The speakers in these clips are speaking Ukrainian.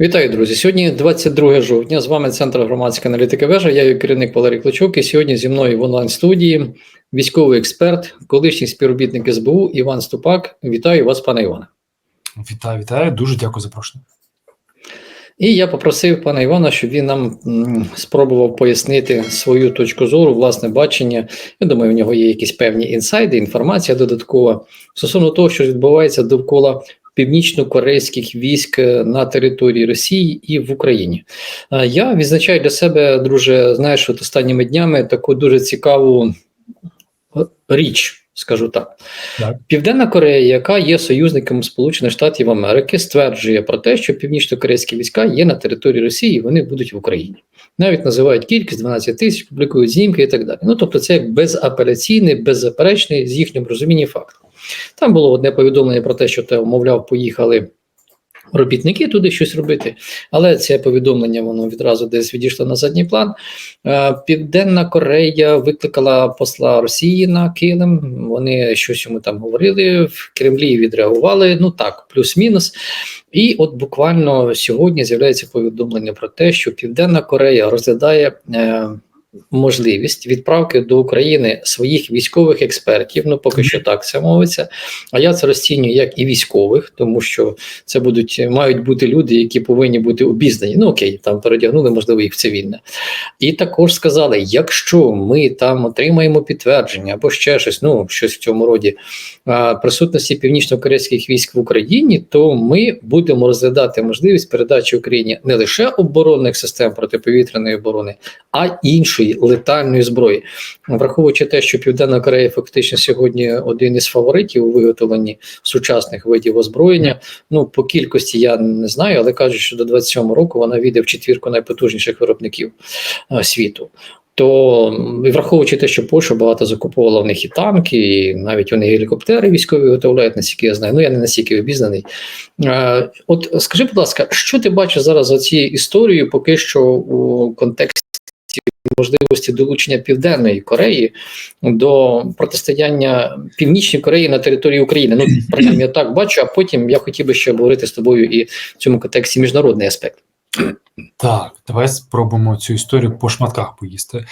Вітаю, друзі. Сьогодні 22 жовтня. З вами Центр громадської аналітики вежа. Я є керівник Валерій Клочок. І сьогодні зі мною в онлайн-студії військовий експерт, колишній співробітник СБУ Іван Ступак. Вітаю вас, пане Іване. Вітаю, вітаю. Дуже дякую за запрошення. І я попросив пана Івана, щоб він нам спробував пояснити свою точку зору, власне бачення. Я думаю, в нього є якісь певні інсайди, інформація додаткова стосовно того, що відбувається довкола північно-корейських військ е, на території Росії і в Україні. Е, Я відзначаю для себе, друже, знаєш, от останніми днями таку дуже цікаву е, річ. Скажу так. Так. Південна Корея, яка є союзником Сполучених Штатів Америки, стверджує про те, що північно-корейські війська є на території Росії, і вони будуть в Україні. Навіть називають кількість 12 тисяч, публікують знімки і так далі. Ну тобто, це безапеляційний, беззаперечний з їхнім розумінням факт. Там було одне повідомлення про те, що те, мовляв, поїхали робітники туди щось робити, але це повідомлення воно відразу десь відійшло на задній план. Е, Південна Корея викликала посла Росії на Килим. Вони щось йому там говорили. В Кремлі відреагували. Ну так, плюс-мінус. І от буквально сьогодні з'являється повідомлення про те, що Південна Корея розглядає. Можливість відправки до України своїх військових експертів, ну поки що так це мовиться. А я це розцінюю як і військових, тому що це будуть мають бути люди, які повинні бути обізнані. Ну окей, там передягнули, можливо, їх в цивільне. І також сказали: якщо ми там отримаємо підтвердження або ще щось, ну щось в цьому роді присутності північно-корейських військ в Україні, то ми будемо розглядати можливість передачі Україні не лише оборонних систем протиповітряної оборони, а іншої летальної зброї, враховуючи те, що Південна Корея фактично сьогодні один із фаворитів у виготовленні сучасних видів озброєння. Ну по кількості я не знаю, але кажуть, що до 27 року вона війде в четвірку найпотужніших виробників світу. То і враховуючи те, що Польща багато закуповувала в них і танки, і навіть вони гелікоптери військові виготовляють, наскільки я знаю. Ну я не настільки обізнаний. Е, от скажи, будь ласка, що ти бачиш зараз за цією історією, поки що у контексті можливості долучення Південної Кореї до протистояння Північній Кореї на території України? Ну принаймні я так бачу, а потім я хотів би ще обговорити з тобою і в цьому контексті міжнародний аспект. Так, давай спробуємо цю історію по шматках поїсти.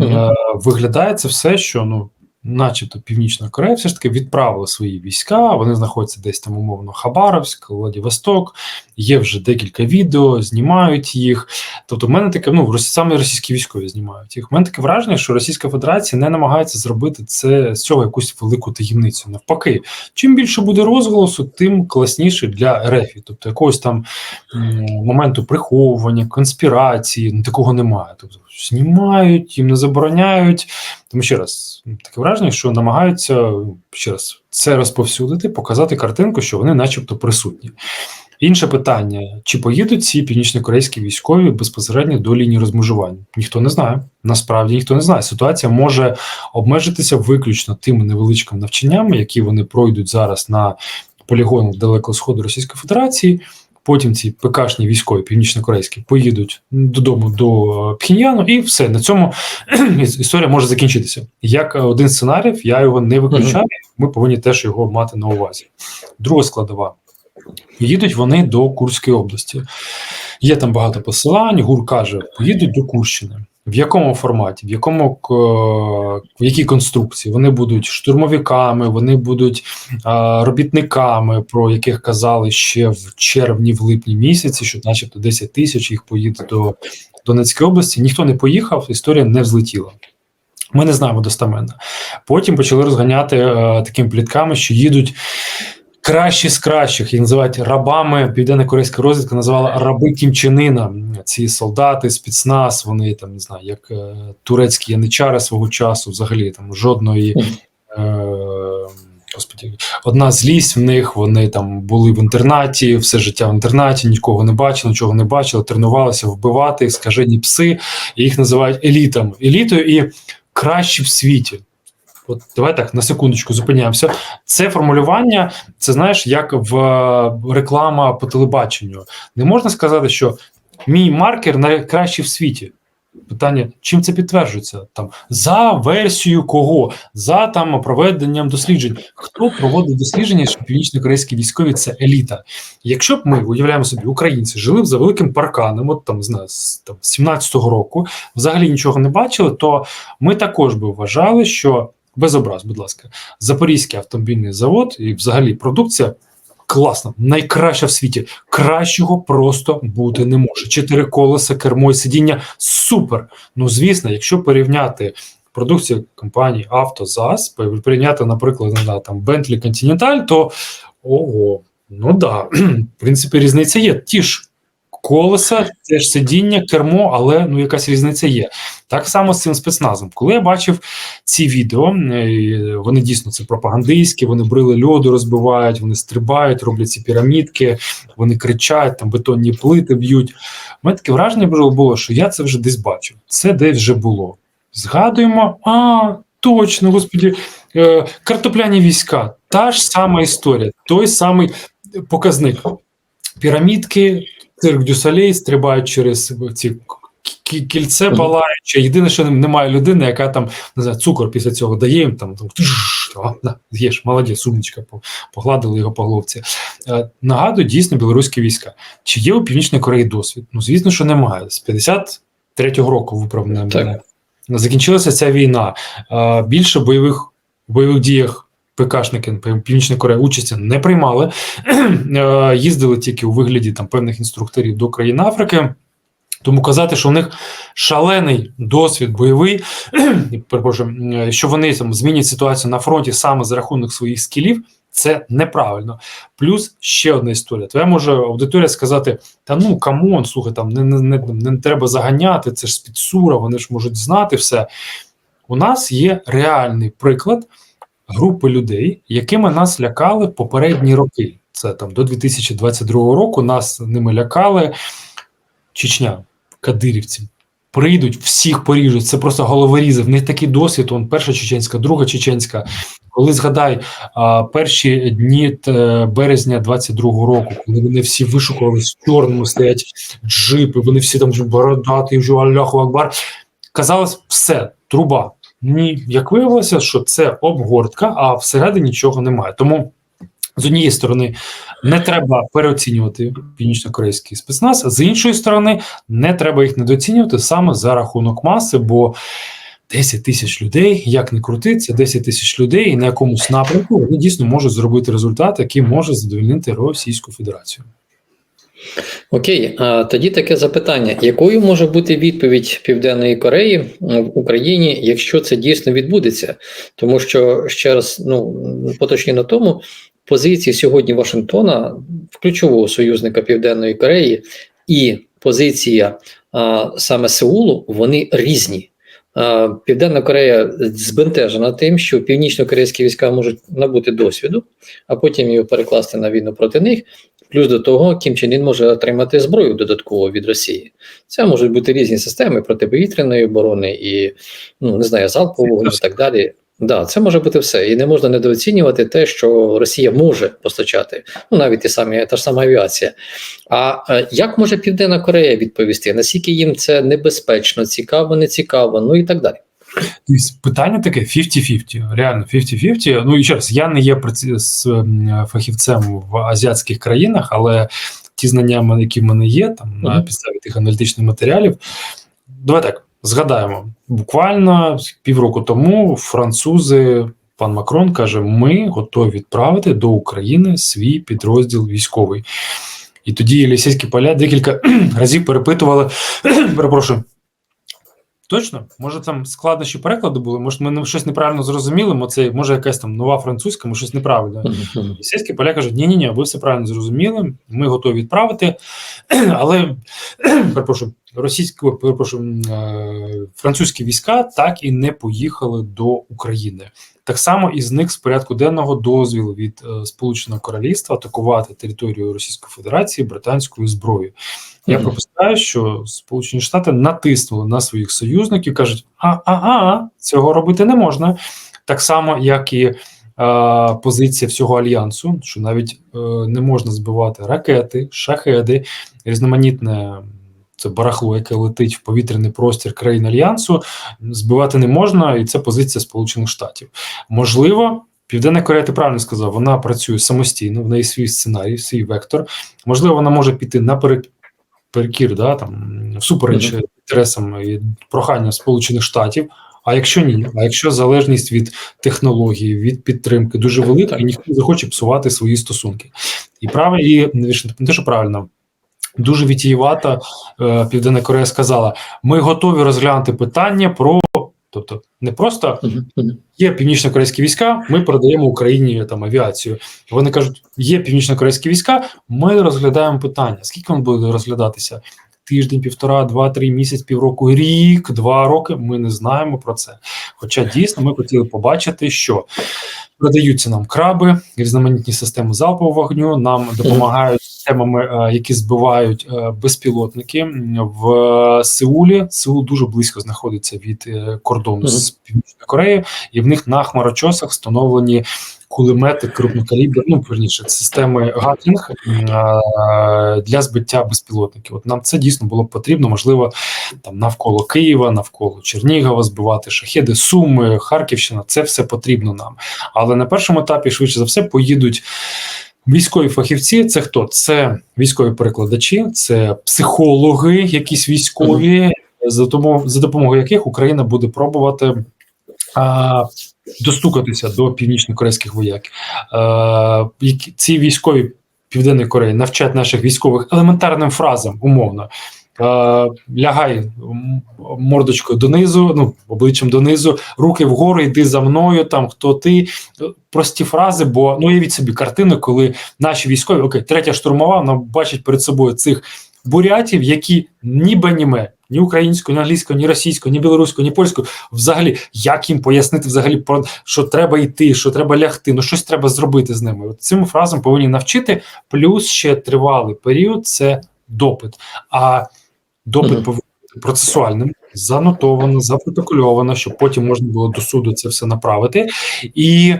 Е, виглядає це все, що ну, начебто Північна Корея все ж таки відправила свої війська. Вони знаходяться десь там умовно Хабаровськ, Владивосток. Є вже декілька відео, знімають їх. Тобто, в мене таке, ну саме російські військові знімають їх. У мене таке враження, що Російська Федерація не намагається зробити це з цього якусь велику таємницю. Навпаки, чим більше буде розголосу, тим класніше для РФ. Тобто якогось там моменту приховування, конспірації, ну, такого немає. Тобто знімають, їм не забороняють. Тому ще раз, таке враження, що намагаються ще раз це розповсюдити, показати картинку, що вони, начебто, присутні. Інше питання: чи поїдуть ці північнокорейські військові безпосередньо до лінії розмежування? Ніхто не знає. Насправді ніхто не знає. Ситуація може обмежитися виключно тими невеличкими навчаннями, які вони пройдуть зараз на полігонах Далекого Сходу Російської Федерації. Потім ці ПКшні військові північнокорейські поїдуть додому до Пхіньяну, і все на цьому історія може закінчитися. Як е, один з сценаріїв, я його не виключаю. Ми повинні теж його мати на увазі. Друга складова. Їдуть вони до Курської області. Є там багато посилань. ГУР каже: поїдуть до Курщини. В якому форматі, в якому к- в якій конструкції вони будуть штурмовиками, вони будуть а, робітниками, про яких казали ще в червні, в липні місяці, що, начебто, 10 тисяч їх поїде до Донецької області. Ніхто не поїхав, історія не взлетіла. Ми не знаємо достеменно. Потім почали розганяти е, такими плітками, що їдуть кращі з кращих, їх називають рабами. Південна корейська розвідка називала раби Кімчинина. Ці солдати, спецназ, вони там не знаю, як е, турецькі яничари свого часу, взагалі там жодної. Е, Господі, одна злість в них. Вони там були в інтернаті, все життя в інтернаті, нікого не бачили, нічого не бачили, тренувалися вбивати, скажені пси, і їх називають елітами. Елітою і кращі в світі. От давай так на секундочку зупиняємося. Це формулювання, це знаєш, як в е, реклама по телебаченню. Не можна сказати, що мій маркер найкращий в світі. Питання, чим це підтверджується? Там за версією кого? За там проведенням досліджень. Хто проводить дослідження, що північно-корейські військові це еліта? Якщо б ми уявляємо собі, українці жили б за великим парканом, от там з там, 17-го року, взагалі нічого не бачили, то ми також би вважали, що без образ, будь ласка, Запорізький автомобільний завод і взагалі продукція. Класно, найкраща в світі. Кращого просто бути не може. Чотири колеса, кермо і сидіння супер. Ну звісно, якщо порівняти продукцію компанії «Автозас», порівняти, наприклад, знаю, там Bentley Continental, то ого, ну да, в принципі, різниця є. Ті ж колеса, теж сидіння, кермо, але ну якась різниця є. Так само з цим спецназом. Коли я бачив ці відео, е, вони дійсно це пропагандистські, вони брили льоду, розбивають, вони стрибають, роблять ці пірамідки, вони кричать, там бетонні плити б'ють. У мене таке враження було, було, що я це вже десь бачив. Це десь вже було. Згадуємо, а точно, господі, е, картопляні війська, та ж сама історія, той самий показник. Пірамідки, цирк Дюсалей стрибають через ці кільце палаюче. Єдине, що немає людини, яка там не знаю, цукор після цього дає їм там, там на, молодець, сумничка, по- погладили його по головці. Е, Нагадую, дійсно білоруські війська. Чи є у Північній Кореї досвід? Ну, звісно, що немає. З 53-го року виправне мене. Закінчилася ця війна. Е, Більше бойових в бойових діях ПКшники Північної Кореї участі не приймали, Е, їздили тільки у вигляді там певних інструкторів до країн Африки. Тому казати, що в них шалений досвід бойовий, перепрошую, е, що вони там змінять ситуацію на фронті саме за рахунок своїх скілів, це неправильно. Плюс ще одна історія. Твоя може аудиторія сказати: та ну камон, слухай, там не, не, не, не треба заганяти, це ж спецура, вони ж можуть знати все. У нас є реальний приклад групи людей, якими нас лякали попередні роки. Це там до 2022 року нас ними лякали. Чечня, кадирівці. Прийдуть, всіх поріжуть. Це просто головорізи. В них такий досвід. Он перша чеченська, друга чеченська. Коли згадай перші дні е, березня 22-го року, коли вони всі вишукувались в чорному, стоять джипи, вони всі там вже бородаті, вже Аллаху Акбар. Казалось, все, труба. Ні, як виявилося, що це обгортка, а всередині нічого немає. Тому з однієї сторони не треба переоцінювати північно-корейський спецназ, а з іншої сторони, не треба їх недооцінювати саме за рахунок маси, бо 10 тисяч людей, як не крути, це 10 тисяч людей, і на якомусь напрямку вони дійсно можуть зробити результат, який може задовольнити Російську Федерацію. Окей, а тоді таке запитання: якою може бути відповідь Південної Кореї в Україні, якщо це дійсно відбудеться? Тому що ще раз ну поточні на тому позиції сьогодні Вашингтона, ключового союзника Південної Кореї, і позиція а, саме Сеулу, вони різні. А, Південна Корея збентежена тим, що північно-корейські війська можуть набути досвіду, а потім його перекласти на війну проти них. Плюс до того, Кім Чен Ін може отримати зброю додатково від Росії. Це можуть бути різні системи протиповітряної оборони і ну не знаю, залпового і так далі. Да, це може бути все, і не можна недооцінювати те, що Росія може постачати, ну навіть і самі та ж сама авіація. А е, як може Південна Корея відповісти? Наскільки їм це небезпечно, цікаво, не цікаво, ну і так далі. Тобто питання таке 50-50, реально 50-50. Ну і ще раз, я не є ем, фахівцем в азіатських країнах, але ті знання, які в мене є, там на підставі тих аналітичних матеріалів. Давай так згадаємо. Буквально півроку тому французи, пан Макрон каже: ми готові відправити до України свій підрозділ військовий. І тоді лісійські поля декілька разів перепитували, перепрошую. Точно? Може там складнощі перекладу були, може ми щось неправильно зрозуміли, мо це може якась там нова французька, може щось неправильно. Мгм. Російські поля кажуть, ні, ні, ні, ви все правильно зрозуміли, ми готові відправити, але перепрошую, російські перепрошую, е, французькі війська так і не поїхали до України. Так само і зник з порядку денного дозвіл від е, Сполученого Королівства атакувати територію Російської Федерації британською зброєю. Я Мгм. припускаю, що Сполучені Штати натиснули на своїх союзників, кажуть: а, а, а, цього робити не можна. Так само, як і е, позиція всього альянсу, що навіть е, не можна збивати ракети, шахеди, різноманітне це барахло, яке летить в повітряний простір країн альянсу, збивати не можна, і це позиція Сполучених Штатів. Можливо. Південна Корея, ти правильно сказав, вона працює самостійно, в неї свій сценарій, свій вектор. Можливо, вона може піти наперекір, да, там, всупереч Мгм. інтересам і прохання Сполучених Штатів. А якщо ні, а якщо залежність від технології, від підтримки дуже велика, і ніхто не захоче псувати свої стосунки. І правильно, і не те, що правильно, дуже вітієвата е, Південна Корея сказала: ми готові розглянути питання про, тобто, не просто є північно-корейські війська, ми передаємо Україні там авіацію. Вони кажуть, є північно-корейські війська, ми розглядаємо питання. Скільки він буде розглядатися? Тиждень, півтора, два, три місяць, півроку, рік, два роки. Ми не знаємо про це. Хоча дійсно ми хотіли побачити, що продаються нам краби, різноманітні системи залпового вогню. Нам допомагають системами, е, які збивають е, безпілотники в е, Сеулі. Сеул дуже близько знаходиться від кордону з Північною Кореєю, і в них на хмарочосах встановлені кулемети крупнокалібер, ну верніше, системи Гатлінг для збиття безпілотників. От нам це дійсно було потрібно, можливо, там навколо Києва, навколо Чернігова збивати шахеди, Суми, Харківщина. Це все потрібно нам. Але на першому етапі, швидше за все, поїдуть. Військові фахівці це хто? Це військові перекладачі, це психологи, якісь військові, за допомогою, за допомогою яких Україна буде пробувати а, достукатися до північно-корейських вояків. А, ці військові Південної Кореї навчать наших військових елементарним фразам, умовно. Е, лягай мордочкою донизу, ну обличчям донизу, руки вгору, йди за мною. Там хто ти прості фрази. Бо ну уявіть собі картину, коли наші військові, окей, третя штурмова, вона бачить перед собою цих бурятів, які ніби німе. Ні українською, ні англійською, ні російською, ні білоруською, ні польською. Взагалі, як їм пояснити, взагалі про що треба йти, що треба лягти, ну щось треба зробити з ними. От цим фразам повинні навчити. Плюс ще тривалий період це допит. А допит повинен бути процесуальним, занотовано, запротокольовано, щоб потім можна було до суду це все направити. І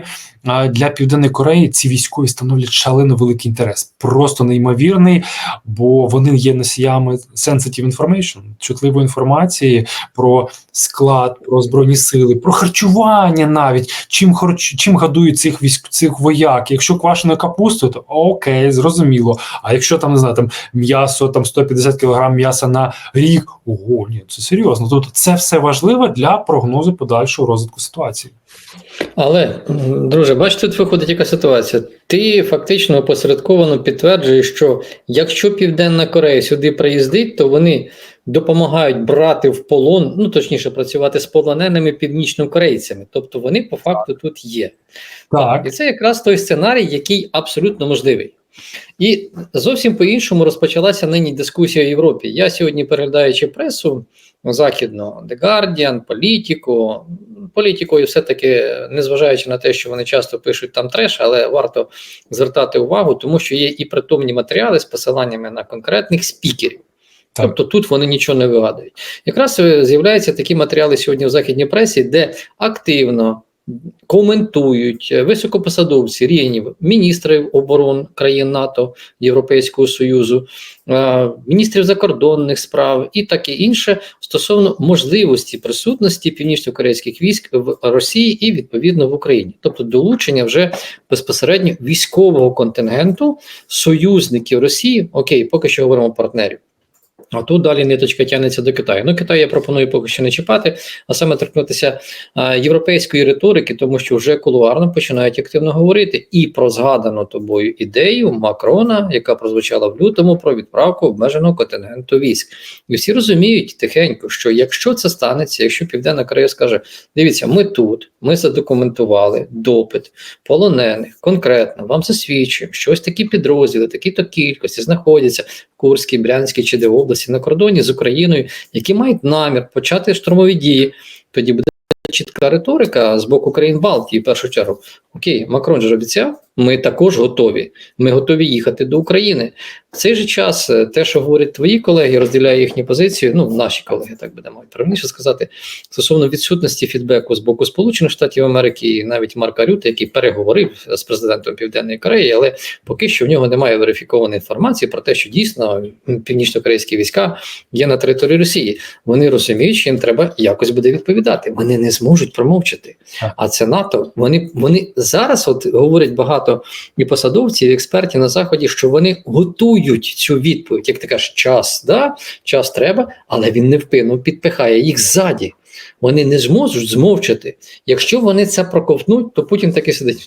для Південної Кореї ці військові становлять шалено великий інтерес, просто неймовірний, бо вони є носіями sensitive information, чутливої інформації про склад, про збройні сили, про харчування навіть чим харч... чим годують цих військ цих вояк. Якщо квашеною капустою, то окей, зрозуміло. А якщо там не знаю, там м'ясо, там 150 кг м'яса на рік, ого, ні, це серйозно. Тобто це все важливо для прогнозу подальшого розвитку ситуації. Але, друже, бач, тут виходить яка ситуація. Ти фактично опосередковано підтверджуєш, що якщо Південна Корея сюди приїздить, то вони допомагають брати в полон, ну точніше, працювати з полоненими північнокорейцями. Тобто вони по факту тут є. Так, І це якраз той сценарій, який абсолютно можливий. І зовсім по-іншому розпочалася нині дискусія в Європі. Я сьогодні, переглядаючи пресу західну, The Guardian, Політіку, політикою, все-таки, незважаючи на те, що вони часто пишуть там треш, але варто звертати увагу, тому що є і притомні матеріали з посиланнями на конкретних спікерів. Так. Тобто тут вони нічого не вигадують. Якраз е, з'являються такі матеріали сьогодні в західній пресі, де активно коментують е, високопосадовці рівнів міністрів оборон країн НАТО, Європейського Союзу, е, міністрів закордонних справ і таке інше стосовно можливості присутності північно-корейських військ в Росії і відповідно в Україні, тобто долучення вже безпосередньо військового контингенту союзників Росії. Окей, поки що говоримо партнерів. А тут далі ниточка тягнеться до Китаю. Ну, Китай я пропоную поки що не чіпати, а саме торкнутися європейської риторики, тому що вже кулуарно починають активно говорити і про згадану тобою ідею Макрона, яка прозвучала в лютому, про відправку обмеженого контингенту військ. І всі розуміють тихенько, що якщо це станеться, якщо Південна Корея скаже: дивіться, ми тут, ми задокументували допит полонених, конкретно вам засвідчуємо, що ось такі підрозділи, такі-то кількості знаходяться в Курській, Брянській чи де області на кордоні з Україною, які мають намір почати штурмові дії, тоді буде чітка риторика з боку країн Балтії, в першу чергу. Окей, Макрон же обіцяв, ми також готові. Ми готові їхати до України. В цей же час е, те, що говорять твої колеги, розділяє їхню позицію. Ну, наші колеги, так будемо правильніше сказати, стосовно відсутності фідбеку з боку Сполучених Штатів Америки і навіть Марка Рюта, який переговорив з президентом Південної Кореї, але поки що в нього немає верифікованої інформації про те, що дійсно північно-корейські війська є на території Росії. Вони розуміють, що їм треба якось буде відповідати. Вони не зможуть промовчати. А це НАТО. Вони вони зараз, от говорять багато і посадовців, і експертів на заході, що вони готують цю відповідь. Як ти кажеш, час, да? час треба, але він невпинно підпихає їх ззаді. Вони не зможуть змовчати. Якщо вони це проковтнуть, то Путін таки сидить.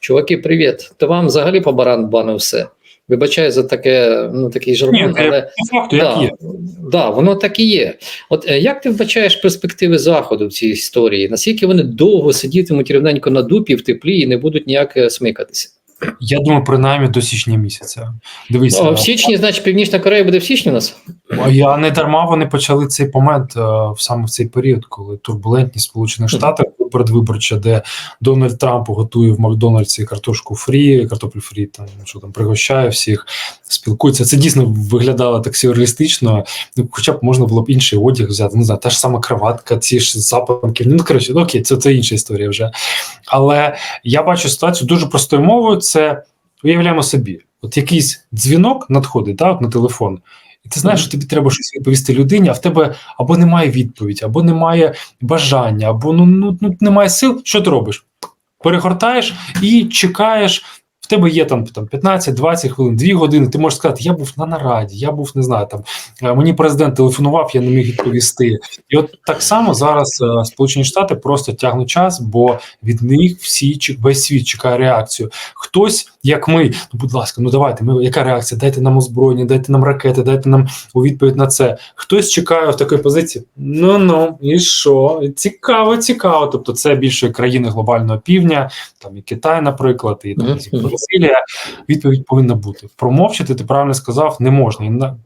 Чуваки, привіт! То вам взагалі по баран бане все. Вибачаю за таке, ну такий жаргон, Ні, але факту, як є. да, воно так і є. От е, як ти вбачаєш перспективи заходу в цій історії? Наскільки вони довго сидітимуть рівненько на дупі в теплі і не будуть ніяк е, смикатися? Я думаю, принаймні до січня місяця. Дивіться О, в січні, значить, Північна Корея буде в січні у нас? Я не дарма вони почали цей момент е, саме в цей період, коли турбулентність Сполучених Штатах передвиборча, де Дональд Трамп готує в Макдональдсі картошку фрі, картоплю фрі, там що там пригощає всіх, спілкується. Це дійсно виглядало так сюрреалістично. Ну, хоча б можна було б інший одяг взяти. Не знаю, та ж сама краватка, ці ж запанки. Ну коротше, ну, окей, це, це інша історія вже. Але я бачу ситуацію дуже простою мовою. Це уявляємо собі, от якийсь дзвінок надходить да, от на телефон. І ти знаєш, що тобі треба щось відповісти людині, а в тебе або немає відповіді, або немає бажання, або ну, ну, ну немає сил. Що ти робиш? Перегортаєш і чекаєш. В тебе є там, там 15-20 хвилин, 2 години. Ти можеш сказати, я був на нараді, я був, не знаю, там е, мені президент телефонував, я не міг відповісти. І от так само зараз е, Сполучені Штати просто тягнуть час, бо від них всі весь світ чекає реакцію. Хтось, як ми, ну будь ласка, ну давайте, ми яка реакція? Дайте нам озброєння, дайте нам ракети, дайте нам у відповідь на це. Хтось чекає в такої позиції. Ну ну і що? Цікаво, цікаво. Тобто, це більше країни глобального півдня, там і Китай, наприклад, і там і Бразилія. Відповідь повинна бути. Промовчати, ти правильно сказав, не можна.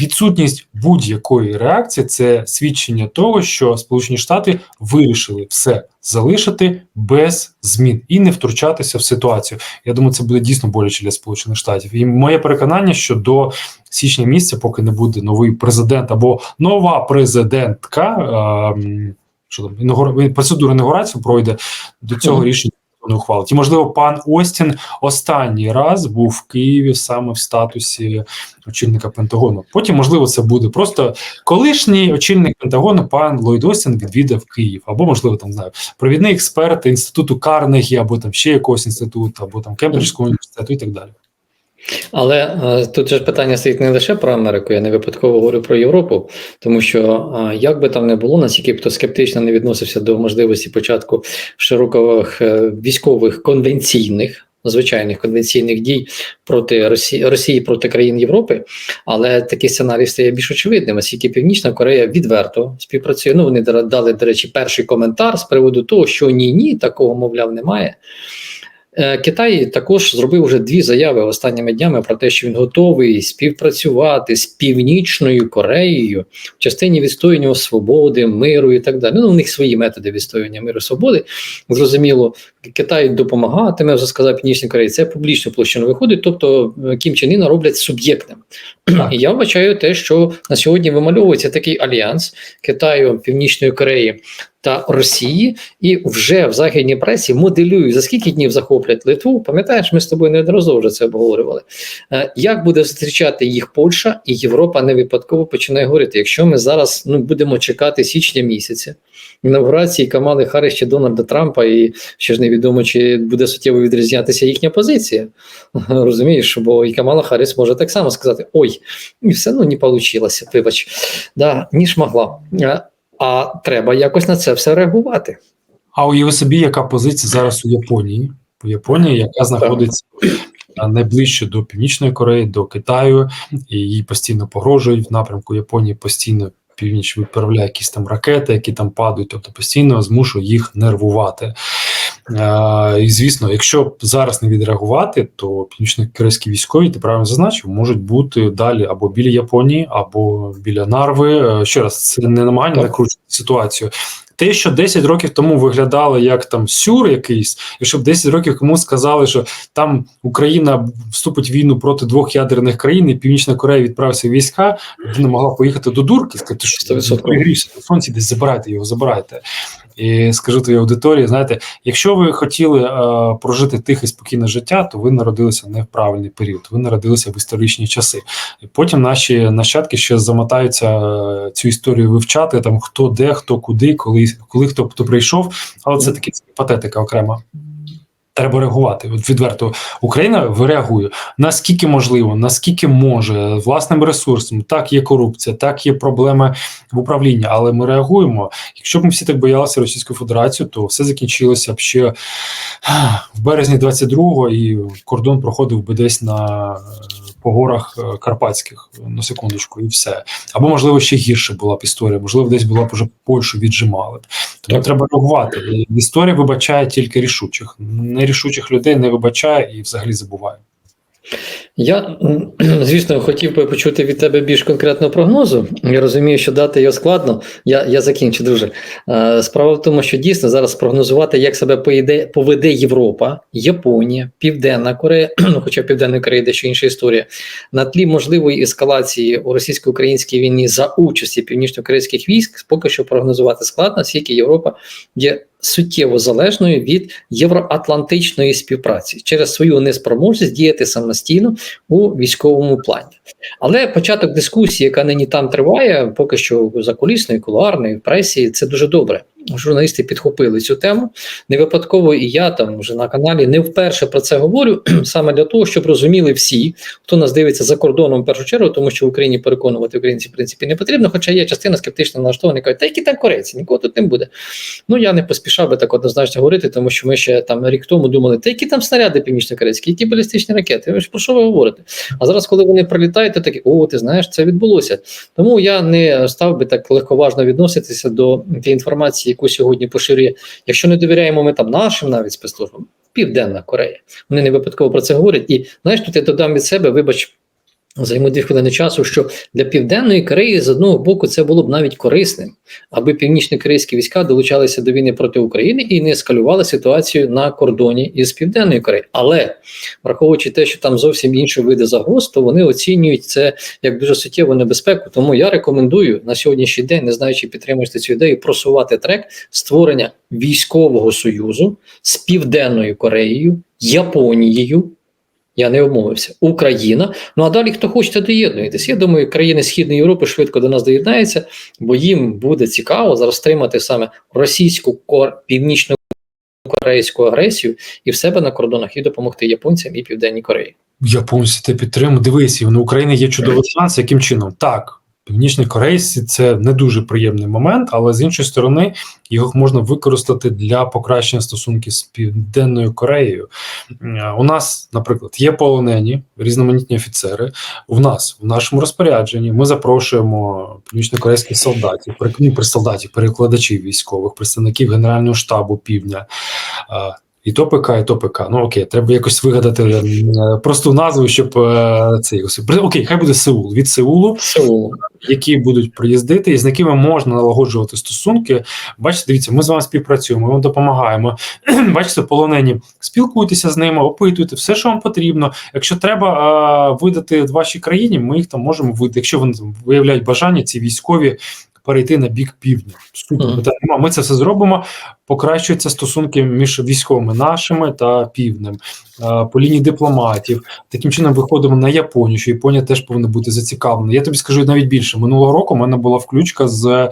Відсутність будь-якої реакції це свідчення того, що Сполучені Штати вирішили все залишити без змін і не втручатися в ситуацію. Я думаю, це буде дійсно боляче для Сполучених Штатів. І моє переконання, що до січня місяця, поки не буде новий президент або нова президентка, ем, що там інаугура- процедура інаугурації пройде до цього рішення. Не ухвалить. І можливо, пан Остін останній раз був в Києві саме в статусі очільника Пентагону. Потім, можливо, це буде просто колишній очільник Пентагону, пан Ллойд Остін відвідав Київ, або можливо, там знаю, провідний експерт інституту Карнегі, або там ще якогось інституту, або там Кембриджського університету і так далі. Але е, тут же питання стоїть не лише про Америку, я не випадково говорю про Європу, тому що е, як би там не було, наскільки б хто скептично не відносився до можливості початку широких е, військових конвенційних. Звичайних конвенційних дій проти Росії Росії проти країн Європи, але такий сценарій стає більш очевидним, оскільки Північна Корея відверто співпрацює. Ну вони дали, до речі, перший коментар з приводу того, що ні, ні, такого мовляв немає. Е, Китай також зробив вже дві заяви останніми днями про те, що він готовий співпрацювати з Північною Кореєю в частині відстоювання свободи, миру і так далі. Ну, у них свої методи відстоювання миру свободи. Зрозуміло, Китай допомагатиме, вже сказав Північній Кореї. Це публічну площину виходить, тобто е, Кім Чен Іна роблять суб'єктним. І я вбачаю те, що на сьогодні вимальовується такий альянс Китаю, Північної Кореї та Росії, і вже в західній пресі моделюють, за скільки днів захоплять Литву. Пам'ятаєш, ми з тобою неодноразово вже це обговорювали. Е, Як буде зустрічати їх Польща і Європа не випадково починає говорити, якщо ми зараз ну, будемо чекати січня місяця, інаугурації Камали Харріс чи Дональда Трампа, і ще ж невідомо, чи буде суттєво відрізнятися їхня позиція. Розумієш, бо і Камала Харріс може так само сказати: ой, і все одно не вийшло, вибач, да, ніж могла. А треба якось на це все реагувати. А уяви собі, яка позиція зараз у Японії. У Японії, яка знаходиться найближче до Північної Кореї, до Китаю, і їй постійно погрожують в напрямку Японії постійно. Північ відправляє якісь там ракети, які там падають, тобто постійно змушує їх нервувати. І звісно, якщо зараз не відреагувати, то північно-корейські військові, ти правильно зазначив, можуть бути далі або біля Японії, або біля Нарви. Е, Ще раз, це не намагання накручувати ситуацію. те, що 10 років тому виглядало як там сюр якийсь, якщо б 10 років комусь сказали, що там Україна вступить в війну проти двох ядерних країн, і Північна Корея відправиться війська, людина могла поїхати до дурки, сказати, що 100%. пригрівся телефон, ці десь забирайте його, забирайте. І скажу твоїй аудиторії: знаєте, якщо ви хотіли е, прожити тихе спокійне життя, то ви народилися не в правильний період. Ви народилися в історичні часи. І потім наші нащадки ще замотаються е, цю історію вивчати, там хто де, хто куди, коли, коли хто, хто прийшов. Але це таки патетика окрема. Треба реагувати. От відверто Україна реагує наскільки можливо, наскільки може власним ресурсом. Так є корупція, так є проблеми в управлінні, але ми реагуємо. Якщо б ми всі так боялися Російської Федерації, то все закінчилося б ще в березні 22-го, і кордон проходив би десь на по горах е, Карпатських на секундочку, і все. Або можливо ще гірше була б історія. Можливо, десь була б уже Польщу віджимали б. Тому треба реагувати. І Історія вибачає тільки рішучих. Нерішучих людей не вибачає і взагалі забуває. Я, звісно, хотів би почути від тебе більш конкретного прогнозу. Я розумію, що дати його складно. Я, я закінчу, друже. Е, Справа в тому, що дійсно зараз спрогнозувати, як себе поїде, поведе Європа, Японія, Південна Корея, ну, хоча в Південної Кореї дещо інша історія, на тлі можливої ескалації у російсько-українській війні за участі північно-корейських військ, поки що прогнозувати складно, оскільки Європа є суттєво залежною від євроатлантичної співпраці через свою неспроможність діяти самостійно у військовому плані. Але початок дискусії, яка нині там триває, поки що закулісною, кулуарною, в пресі, це дуже добре. Журналісти підхопили цю тему. Не випадково і я там вже на каналі не вперше про це говорю, саме для того, щоб розуміли всі, хто нас дивиться за кордоном в першу чергу, тому що в Україні переконувати українців в принципі не потрібно. Хоча є частина скептично налаштована, кажуть, та які там корейці, нікого тут не буде. Ну я не поспішав би так однозначно говорити, тому що ми ще там рік тому думали, та які там снаряди північно-корейські, які балістичні ракети. Ви ж про що ви говорите? А зараз, коли вони прилітають, то такі, о, ти знаєш, це відбулося. Тому я не став би так легковажно відноситися до тієї інформації, яку сьогодні поширює. Якщо не довіряємо ми там нашим навіть спецслужбам, Південна Корея. Вони не випадково про це говорять. І знаєш, тут я додам від себе, вибач. Займу дві хвилини часу, що для Південної Кореї з одного боку це було б навіть корисним, аби північно-корейські війська долучалися до війни проти України і не ескалювали ситуацію на кордоні із Південною Кореєю. Але враховуючи те, що там зовсім інші види загроз, то вони оцінюють це як дуже суттєву небезпеку. Тому я рекомендую на сьогоднішній день, не знаю, чи підтримуєш цю ідею, просувати трек створення військового союзу з Південною Кореєю, Японією. Я не обмовився. Україна. Ну а далі хто хоче, доєднуєтесь. Я думаю, країни Східної Європи швидко до нас доєднаються, бо їм буде цікаво зараз тримати саме російську кор північно-корейську агресію і в себе на кордонах і допомогти японцям і Південній Кореї. Японці ти підтримують. Дивись, в України є чудовий шанс. Яким чином? Так, північні корейці це не дуже приємний момент, але з іншої сторони їх можна використати для покращення стосунків з Південною Кореєю. У нас, наприклад, є полонені різноманітні офіцери. У нас в нашому розпорядженні ми запрошуємо північно-корейських солдатів, ну, при солдатів, перекладачів військових, представників Генерального штабу Півдня. І то ПК, і то ПК. Ну окей, треба якось вигадати е, просту назву, щоб е, це окей, хай буде Сеул від Сеулу, Сеул. які будуть приїздити, і з якими можна налагоджувати стосунки. Бачите, дивіться, ми з вами співпрацюємо, ми вам допомагаємо. Бачите, полонені, спілкуйтеся з ними, опитуйте все, що вам потрібно. Якщо треба е, видати в вашій країні, ми їх там можемо видати. Якщо вони там виявляють бажання, ці військові. Перейти на бік півдня. Супер, mm -hmm. Ми це все зробимо. Покращуються стосунки між військовими нашими та півднем е, по лінії дипломатів. Таким чином виходимо на Японію, що Японія теж повинна бути зацікавлена. Я тобі скажу навіть більше. Минулого року в мене була включка з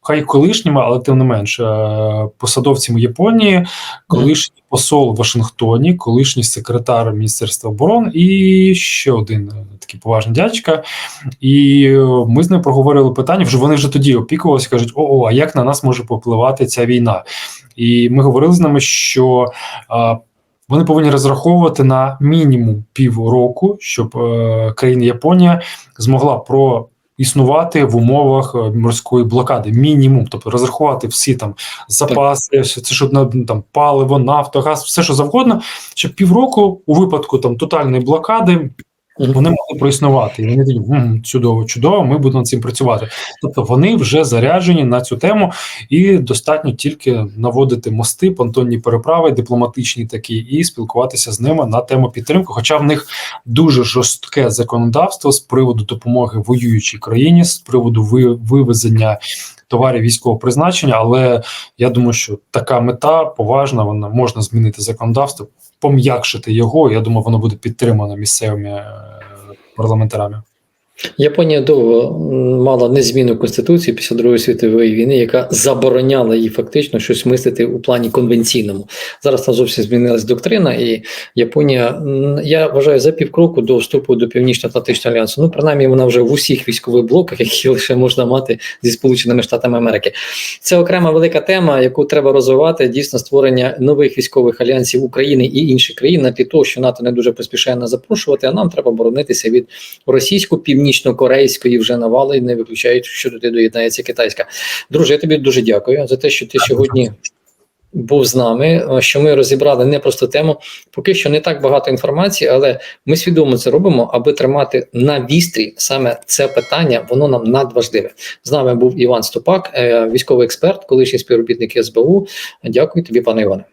хай колишніми, але тим не менш, е, посадовцями Японії, колишній посол в Вашингтоні, колишній секретар Міністерства оборони і ще один е, такий поважний дядька. І е, ми з ним проговорили питання. Вже вони вже тоді опікувалися, кажуть: о, о, а як на нас може попливати ця війна? І ми говорили з ними, що. е, вони повинні розраховувати на мінімум півроку, щоб е, країна Японія змогла про існувати в умовах е, морської блокади. Мінімум, тобто розрахувати всі там запаси, все це що там паливо, нафта, газ, все що завгодно, щоб півроку у випадку там тотальної блокади. Вони могли проіснувати. І вони такі чудово, чудово, ми будемо над цим працювати. Тобто вони вже заряджені на цю тему, і достатньо тільки наводити мости, понтонні переправи, дипломатичні такі, і спілкуватися з ними на тему підтримки. Хоча в них дуже жорстке законодавство з приводу допомоги воюючій країні, з приводу ви- вивезення товарів військового призначення. Але я думаю, що така мета поважна, вона можна змінити законодавство, пом'якшити його. Я думаю, воно буде підтримано місцевими парламентарями. парламентарами. Японія довго мала незмінну конституцію після Другої світової війни, яка забороняла їй фактично щось мислити у плані конвенційному. Зараз там зовсім змінилась доктрина, і Японія, я вважаю, за півкроку до вступу до Північно-Атлантичного альянсу. Ну, принаймні, вона вже в усіх військових блоках, які лише можна мати зі Сполученими Штатами Америки. Це окрема велика тема, яку треба розвивати. Дійсно, створення нових військових альянсів України і інших країн на тлі того, що НАТО не дуже поспішає нас запрошувати, а нам треба боронитися від російсько північно-корейської вже навали, не виключають, що туди доєднається китайська. Друже, я тобі дуже дякую за те, що ти сьогодні був з нами, що ми розібрали непросту тему. Поки що не так багато інформації, але ми свідомо це робимо, аби тримати на вістрі саме це питання. Воно нам надважливе. З нами був Іван Стопак, е, військовий експерт, колишній співробітник СБУ. Дякую тобі, пане Іване.